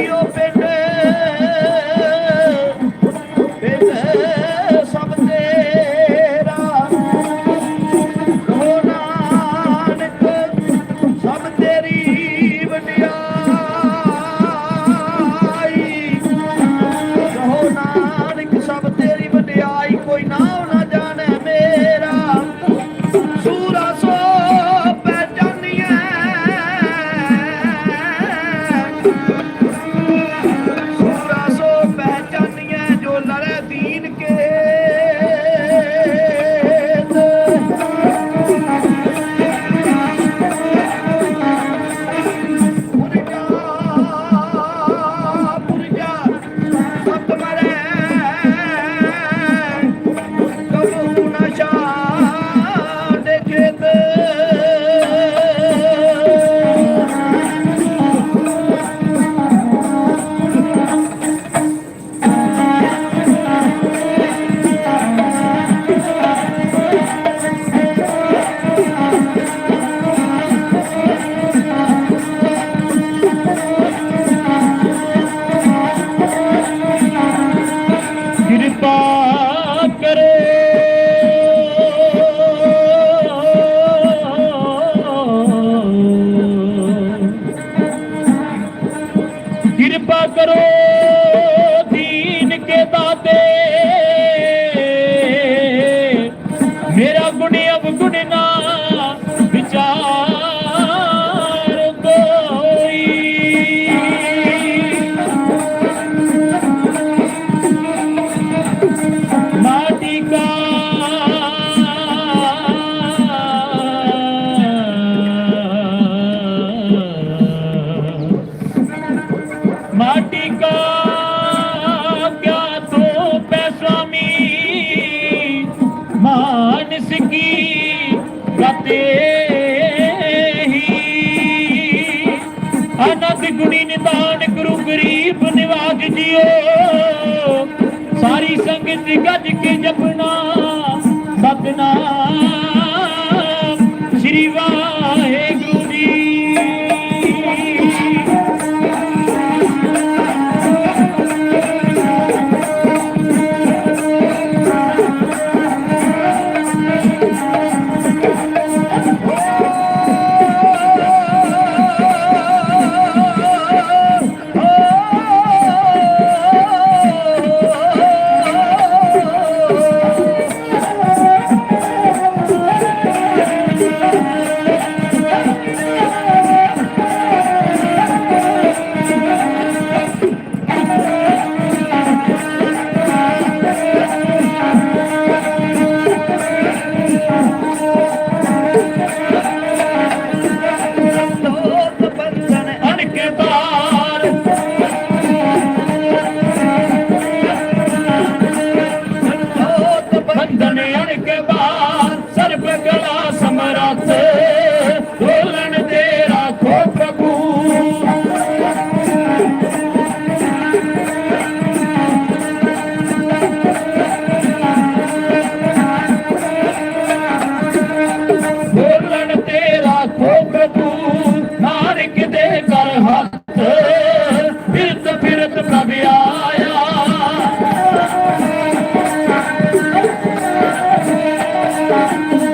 video. ਗੁਣੀ ਨਿਦਾਨ ਗੁਰੂ ਗਰੀਬ ਨਿਵਾਜ ਜਿਓ। ਸਾਰੀ ਸੰਗਤ ਗੱਜ ਕੇ ਜਪਣਾ ਸਤਨਾਮ। ਸ੍ਰੀ ਵਾਹਿਗੁਰੂ Yeah.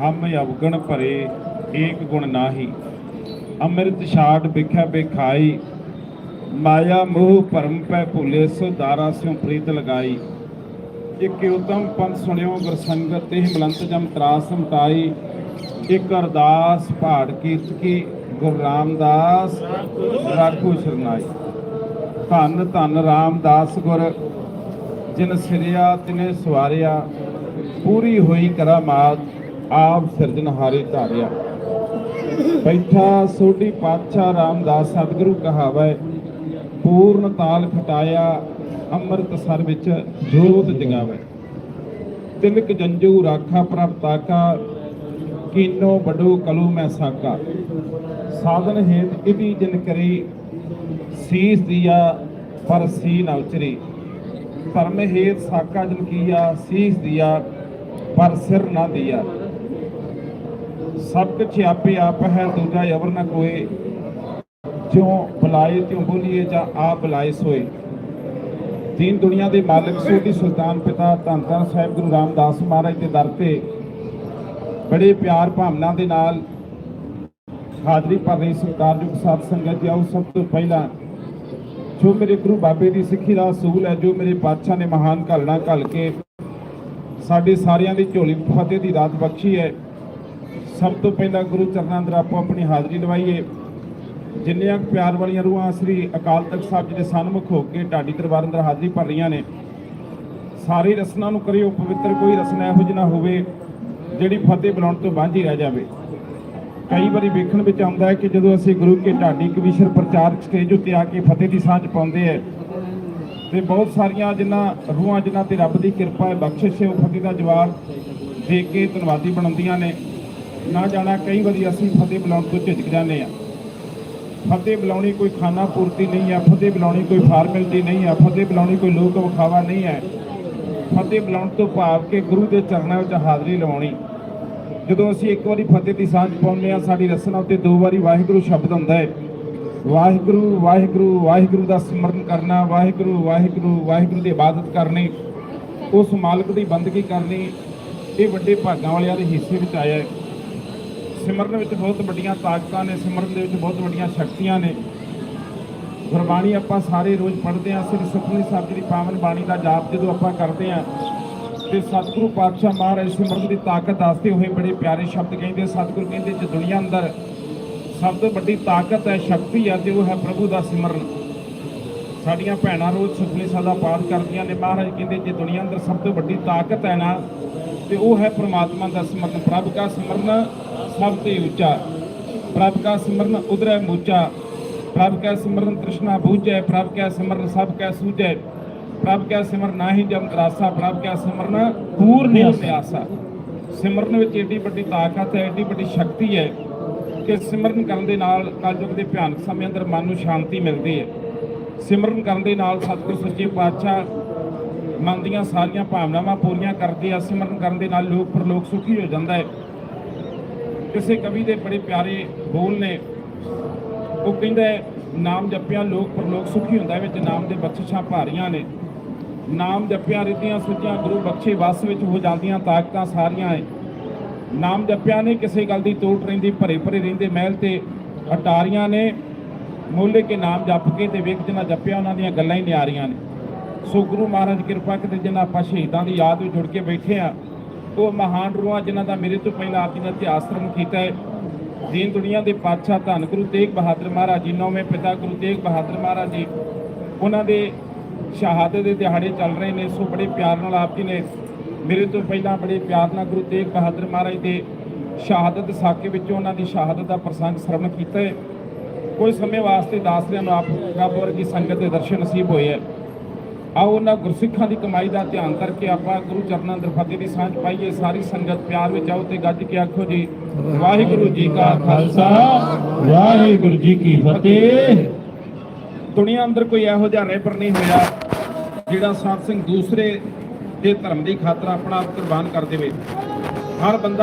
ਹਮ ਅਵਗਣ ਭਰੇ, ਏਕ ਗੁਣ ਨਾਹੀ। ਅੰਮ੍ਰਿਤ ਛਾਟ ਵਿਖਿਆ ਬੇਖਾਈ ਮਾਇਆ ਮੋਹ ਭਰਮ ਪੈ ਭੁਲੇ ਸੋ ਦਾਰਾ ਸਿਉ ਪ੍ਰੀਤ ਲਗਾਈ। ਇਕ ਉਤਮ ਪੰਥ ਸੁਣਿਓ ਗੁਰ ਤੇ ਮਲੰਤ ਜਮ ਤਰਾਸ ਮਟਾਈ। ਇਕ ਅਰਦਾਸ ਪਹਾੜ ਕੀਰਤ ਕੀ, ਗੁਰ ਰਾਮਦਾਸ ਰਾਖੋ ਸਰਨਾਈ। ਧੰਨ ਧੰਨ ਰਾਮਦਾਸ ਗੁਰ, ਜਿਨ ਸਿਰਿਆ, ਤਿਨੇ ਸਵਾਰਿਆ। ਪੂਰੀ ਹੋਈ ਕਰਾਮਾਤ ਆਪ ਸਿਰਜਨਹਾਰੇ ਧਾਰਿਆ। ਬੈਠਾ ਸੋਢੀ ਪਾਤਸ਼ਾਹ ਰਾਮਦਾਸ ਸਤਿਗੁਰੂ ਕਹਾਵੈ, ਪੂਰਨ ਤਾਲ ਖਟਾਇਆ। ਅੰਮ੍ਰਿਤਸਰ ਵਿੱਚ ਜੋਤ ਜਗਾਵੈ। ਤਿਲਕ ਜੰਜੂ ਰਾਖਾ ਪ੍ਰਭਤਾਕਾ ਕੀਨੋ ਬਡੋ ਕਲੂ ਮੈਂ ਸਾਕਾ। ਸਾਧਨ ਹੇਤ ਇਤੀ ਜਿਨ ਕਰੀ, ਸੀਸ ਦੀਆ ਪਰ ਸੀ ਨਾ ਉਚਰੀ। ਧਰਮ ਹੇਤ ਸਾਕਾ ਜਨ ਕੀਆ, ਸੀਸ ਦੀਆ ਪਰ ਸਿਰ ਨਾ ਦੀਆ। ਸਭ ਕੁਛ ਆਪੇ ਆਪ ਹੈ, ਦੂਜਾ ਅਵਰ ਨਾ ਕੋਏ। ਜਿਉ ਬੁਲਾਏ ਤਿਉ ਬੋਲੀਏ ਜਾਂ ਆਪ ਬੁਲਾਏ ਸੋਏ। ਦੀਨ ਦੁਨੀਆ ਦੇ ਮਾਲਕ ਸੋਢੀ ਸੁਲਤਾਨ ਪਿਤਾ ਧੰਨ ਧੰਨ ਸਾਹਿਬ ਗੁਰੂ ਰਾਮਦਾਸ ਮਹਾਰਾਜ ਦੇ ਦਰ ਤੇ ਬੜੇ ਪਿਆਰ ਭਾਵਨਾ ਦੇ ਨਾਲ ਹਾਜ਼ਰੀ ਭਰ ਰਹੀ ਸਤਿਕਾਰਯੋਗ ਸਾਧ ਸੰਗਤ ਜੀ, ਆਓ ਸਭ ਤੋਂ ਪਹਿਲਾਂ ਜੋ ਮੇਰੇ ਗੁਰੂ ਬਾਬੇ ਦੀ ਸਿੱਖੀ ਦਾ ਅਸੂਲ ਹੈ, ਜੋ ਮੇਰੇ ਪਾਤਸ਼ਾਹ ਨੇ ਮਹਾਨ ਘਲਣਾ ਘਲ ਕੇ ਸਾਡੇ ਸਾਰਿਆਂ ਦੀ ਝੋਲੀ ਫਤਿਹ ਦੀ ਰਾਤ ਬਖਸ਼ੀ ਹੈ, ਸਭ ਤੋਂ ਪਹਿਲਾਂ ਗੁਰੂ ਚਰਨਾਂ ਅੰਦਰ ਆਪੋ ਆਪਣੀ ਹਾਜ਼ਰੀ ਲਵਾਈਏ। ਜਿੰਨੀਆਂ ਪਿਆਰ ਵਾਲੀਆਂ ਰੂਹਾਂ ਸ੍ਰੀ ਅਕਾਲ ਤਖਤ ਸਾਹਿਬ ਜੀ ਦੇ ਸਨਮੁਖ ਹੋ ਕੇ ਢਾਡੀ ਦਰਬਾਰ ਅੰਦਰ ਹਾਜ਼ਰੀ ਭਰ ਰਹੀਆਂ ਨੇ, ਸਾਰੀ ਰਸਨਾ ਨੂੰ ਕਰਿਓ, ਪਵਿੱਤਰ ਕੋਈ ਰਸਨਾ ਇਹੋ ਜਿਹੀ ਨਾ ਹੋਵੇ ਜਿਹੜੀ ਫਤਿਹ ਬੁਲਾਉਣ ਤੋਂ ਵਾਂਝੀ ਰਹਿ ਜਾਵੇ। ਕਈ ਵਾਰੀ ਵੇਖਣ ਵਿੱਚ ਆਉਂਦਾ ਹੈ ਕਿ ਜਦੋਂ ਅਸੀਂ ਗੁਰੂ ਕੇ ਢਾਡੀ ਕਵੀਸ਼ਰ ਪ੍ਰਚਾਰਕ ਸਟੇਜ ਉੱਤੇ ਆ ਕੇ ਫਤਿਹ ਦੀ ਸਾਂਝ ਪਾਉਂਦੇ ਹੈ, ਤੇ ਬਹੁਤ ਸਾਰੀਆਂ ਜਿਨ੍ਹਾਂ ਰੂਹਾਂ ਜਿਨ੍ਹਾਂ ਤੇ ਰੱਬ ਦੀ ਕਿਰਪਾ ਹੈ, ਬਖਸ਼ਿਸ਼ ਹੈ, ਉਹ ਫਤਿਹ ਦਾ ਜਵਾਬ ਦੇ ਕੇ ਧੰਨਵਾਦੀ ਬਣਾਉਂਦੀਆਂ ਨੇ। ਨਾ ਜਾਣਾ, ਕਈ ਵਾਰੀ ਅਸੀਂ ਫਤਿਹ ਬੁਲਾਉਣ ਤੋਂ ਝਿਜਕ ਜਾਂਦੇ ਆ ਫਤਿਹ ਬੁਲਾਉਣੀ ਕੋਈ ਖਾਨਾ ਪੂਰਤੀ ਨਹੀਂ ਹੈ ਫਤਿਹ ਬੁਲਾਉਣੀ ਕੋਈ ਫਾਰਮੈਲਿਟੀ ਨਹੀਂ ਹੈ ਫਤਿਹ ਬੁਲਾਉਣੀ ਕੋਈ ਲੋਕ ਵਿਖਾਵਾ ਨਹੀਂ ਹੈ। ਫਤਿਹ ਬੁਲਾਉਣ ਤੋਂ ਭਾਵ ਕਿ ਗੁਰੂ ਦੇ ਚਰਨਾਂ ਵਿੱਚ ਹਾਜ਼ਰੀ ਲਵਾਉਣੀ। ਜਦੋਂ ਅਸੀਂ ਇੱਕ ਵਾਰੀ ਫਤਿਹ ਦੀ ਸਾਂਝ ਪਾਉਂਦੇ ਆ ਸਾਡੀ ਰਸਨਾ ਉੱਤੇ ਦੋ ਵਾਰੀ ਵਾਹਿਗੁਰੂ ਸ਼ਬਦ ਹੁੰਦਾ ਹੈ। ਵਾਹਿਗੁਰੂ ਵਾਹਿਗੁਰੂ ਵਾਹਿਗੁਰੂ ਦਾ ਸਿਮਰਨ ਕਰਨਾ, ਵਾਹਿਗੁਰੂ ਵਾਹਿਗੁਰੂ ਵਾਹਿਗੁਰੂ ਦੀ ਇਬਾਦਤ ਕਰਨੀ, ਉਸ ਮਾਲਕ ਦੀ ਬੰਦਗੀ ਕਰਨੀ, ਇਹ ਵੱਡੇ ਭਾਗਾਂ ਵਾਲਿਆਂ ਦੇ ਹਿੱਸੇ ਵਿੱਚ ਆਇਆ ਹੈ। ਸਿਮਰਨ ਵਿੱਚ ਬਹੁਤ ਵੱਡੀਆਂ ਤਾਕਤਾਂ ਨੇ, ਸਿਮਰਨ ਦੇ ਵਿੱਚ ਬਹੁਤ ਵੱਡੀਆਂ ਸ਼ਕਤੀਆਂ ਨੇ। ਗੁਰਬਾਣੀ ਆਪਾਂ ਸਾਰੇ ਰੋਜ਼ ਪੜ੍ਹਦੇ ਹਾਂ, ਸ੍ਰੀ ਸੁਖਮਨੀ ਸਾਹਿਬ ਜੀ ਦੀ ਪਾਵਨ ਬਾਣੀ ਦਾ ਜਾਪ ਜਦੋਂ ਆਪਾਂ ਕਰਦੇ ਹਾਂ, ਤੇ ਸਤਿਗੁਰੂ ਪਾਤਸ਼ਾਹ ਮਹਾਰਾਜ ਸਿਮਰਨ ਦੀ ਤਾਕਤ ਦੱਸਦੇ ਹੋਏ ਬੜੇ ਪਿਆਰੇ ਸ਼ਬਦ ਕਹਿੰਦੇ ਸਤਿਗੁਰੂ ਕਹਿੰਦੇ, ਜੇ ਦੁਨੀਆ ਅੰਦਰ ਸਭ ਤੋਂ ਵੱਡੀ ਤਾਕਤ ਹੈ, ਸ਼ਕਤੀ ਹੈ, ਤੇ ਉਹ ਹੈ ਪ੍ਰਭੂ ਦਾ ਸਿਮਰਨ। ਸਾਡੀਆਂ ਭੈਣਾਂ ਰੋਜ਼ ਸੁਖਮਨੀ ਸਾਹਿਬ ਦਾ ਪਾਠ ਕਰਦੀਆਂ ਨੇ। ਮਹਾਰਾਜ ਕਹਿੰਦੇ, ਜੇ ਦੁਨੀਆ ਅੰਦਰ ਸਭ ਤੋਂ ਵੱਡੀ ਤਾਕਤ ਹੈ ਨਾ, ਤੇ ਉਹ ਹੈ ਪ੍ਰਮਾਤਮਾ ਦਾ ਸਿਮਰਨ। ਪ੍ਰਭ ਦਾ ਸਿਮਰਨ ਸਭ ਤੋਂ ਉੱਚਾ। ਪ੍ਰਭ ਦਾ ਸਿਮਰਨ ਉਦਰੈ ਮੂਚਾ। ਪ੍ਰਭ ਕਾ ਸਿਮਰਨ ਤ੍ਰਿਸ਼ਨਾ ਬੂਝੈ ਪ੍ਰਭ ਕਾ ਸਿਮਰਨ ਸਭ ਕਾ ਸੂਝੈ ਪ੍ਰਭ ਕਾ ਸਿਮਰਨ ਨਾਹੀ ਜਮ ਤਰਾਸਾ ਪ੍ਰਭ ਕਾ ਸਿਮਰਨ ਪੂਰਨ ਆਸਾ ਸਿਮਰਨ ਵਿੱਚ ਏਡੀ ਵੱਡੀ ਤਾਕਤ ਹੈ ਏਡੀ ਵੱਡੀ ਸ਼ਕਤੀ ਹੈ ਕਿ ਸਿਮਰਨ ਕਰਨ ਦੇ ਨਾਲ ਕਲਯੁਗ ਦੇ ਭਿਆਨਕ ਸਮੇਂ ਅੰਦਰ ਮਨ ਨੂੰ ਸ਼ਾਂਤੀ ਮਿਲਦੀ ਹੈ। ਸਿਮਰਨ ਕਰਨ ਦੇ ਨਾਲ ਸਤਿਗੁਰ ਸੱਚੇ ਪਾਤਸ਼ਾਹ ਮਨ ਦੀਆਂ ਸਾਰੀਆਂ ਭਾਵਨਾਵਾਂ ਪੂਰੀਆਂ ਕਰਦੇ ਆ ਸਿਮਰਨ ਕਰਨ ਦੇ ਨਾਲ ਲੋਕ ਪਰਲੋਕ ਸੁਖੀ ਹੋ ਜਾਂਦਾ ਹੈ। ਕਿਸੇ ਕਵੀ ਦੇ ਬੜੇ ਪਿਆਰੇ ਬੋਲ ਨੇ, ਉਹ ਕਹਿੰਦਾ ਨਾਮ ਜਪਿਆ ਲੋਕ ਪਰਲੋਕ ਸੁਖੀ ਹੁੰਦਾ ਵਿੱਚ, ਨਾਮ ਦੇ ਬਖਸ਼ਿਸ਼ਾਂ ਭਾਰੀਆਂ ਨੇ। ਨਾਮ ਜਪਿਆ ਰਿੱਧੀਆਂ ਸੁਝਾਂ ਗੁਰੂ ਬਖਸ਼ੇ ਵਸ ਵਿੱਚ ਹੋ ਜਾਂਦੀਆਂ ਤਾਕਤਾਂ ਸਾਰੀਆਂ ਏ। ਨਾਮ ਜਪਿਆ ਨੇ, ਕਿਸੇ ਗੱਲ ਦੀ ਤੋਟ ਰਹਿੰਦੀ, ਭਰੇ ਭਰੇ ਰਹਿੰਦੇ ਮਹਿਲ ਤੇ ਅਟਾਰੀਆਂ ਨੇ। ਮੋਲੇ ਕੇ ਨਾਮ ਜਪ ਕੇ ਤੇ ਵੇਖ ਜਿਨ੍ਹਾਂ ਜਪਿਆ ਉਹਨਾਂ ਦੀਆਂ ਗੱਲਾਂ ਹੀ ਨਿਆਰੀਆਂ ਨੇ। ਸੋ ਗੁਰੂ ਮਹਾਰਾਜ ਕਿਰਪਾ ਕਰਕੇ ਜਿਨ੍ਹਾਂ ਆਪਾਂ ਸ਼ਹੀਦਾਂ ਦੀ ਯਾਦ ਵਿੱਚ ਜੁੜ ਕੇ ਬੈਠੇ ਆ ਉਹ ਮਹਾਨ ਰੂਹਾਂ ਜਿਨ੍ਹਾਂ ਦਾ ਮੇਰੇ ਤੋਂ ਪਹਿਲਾਂ ਆਪ ਜੀ ਨੇ ਇਤਿਹਾਸ ਧਰਮ ਕੀਤਾ ਹੈ। ਦੀਨ ਦੁਨੀਆ ਦੇ ਪਾਤਸ਼ਾਹ ਧੰਨ ਗੁਰੂ ਤੇਗ ਬਹਾਦਰ ਮਹਾਰਾਜ ਜੀ, ਨੌਵੇਂ ਪਿਤਾ ਗੁਰੂ ਤੇਗ ਬਹਾਦਰ ਮਹਾਰਾਜ ਜੀ, ਉਹਨਾਂ ਦੇ ਸ਼ਹਾਦਤ ਦੇ ਦਿਹਾੜੇ ਚੱਲ ਰਹੇ ਨੇ। ਸੋ ਬੜੇ ਪਿਆਰ ਨਾਲ ਆਪ ਜੀ ਨੇ ਮੇਰੇ ਤੋਂ ਪਹਿਲਾਂ ਬੜੇ ਪਿਆਰ ਨਾਲ ਗੁਰੂ ਤੇਗ ਬਹਾਦਰ ਮਹਾਰਾਜ ਦੇ ਸ਼ਹਾਦਤ ਸਾਕੇ ਵਿੱਚੋਂ ਉਹਨਾਂ ਦੀ ਸ਼ਹਾਦਤ ਦਾ ਪ੍ਰਸੰਗ ਸਰਵਣ ਕੀਤਾ ਹੈ। ਕੋਈ ਸਮੇਂ ਵਾਸਤੇ ਦਾਸਰਿਆਂ ਨੂੰ ਆਪ ਰੱਬ ਵਰਗੀ ਸੰਗਤ ਦੇ ਦਰਸ਼ਨ ਨਸੀਬ ਹੋਏ ਹੈ। ਆਓ ਉਹਨਾਂ ਗੁਰਸਿੱਖਾਂ ਦੀ ਕਮਾਈ ਦਾ ਧਿਆਨ ਕਰਕੇ ਆਪਾਂ ਗੁਰੂ ਚਰਨਾਂ ਅੰਦਰ ਫਤਿਹ ਦੀ ਸਾਂਝ ਪਾਈਏ ਸਾਰੀ ਸੰਗਤ ਪਿਆਰ ਵਿੱਚ ਆਓ ਤੇ ਗੱਜ ਕੇ ਆਖੋ ਜੀ ਵਾਹਿਗੁਰੂ ਜੀ ਕਾ ਖਾਲਸਾ। ਵਾਹਿਗੁਰੂ ਜੀ ਕੀ ਫਤਿਹ। ਦੁਨੀਆ ਅੰਦਰ ਕੋਈ ਇਹੋ ਜਿਹਾ ਰਹਿਬਰ ਨਹੀਂ ਹੋਇਆ ਜਿਹੜਾ ਸਾਧ ਸਿੰਘ ਦੂਸਰੇ ਦੇ ਧਰਮ ਦੀ ਖਾਤਰ ਆਪਣਾ ਆਪ ਕੁਰਬਾਨ ਕਰ ਦੇਵੇ। ਹਰ ਬੰਦਾ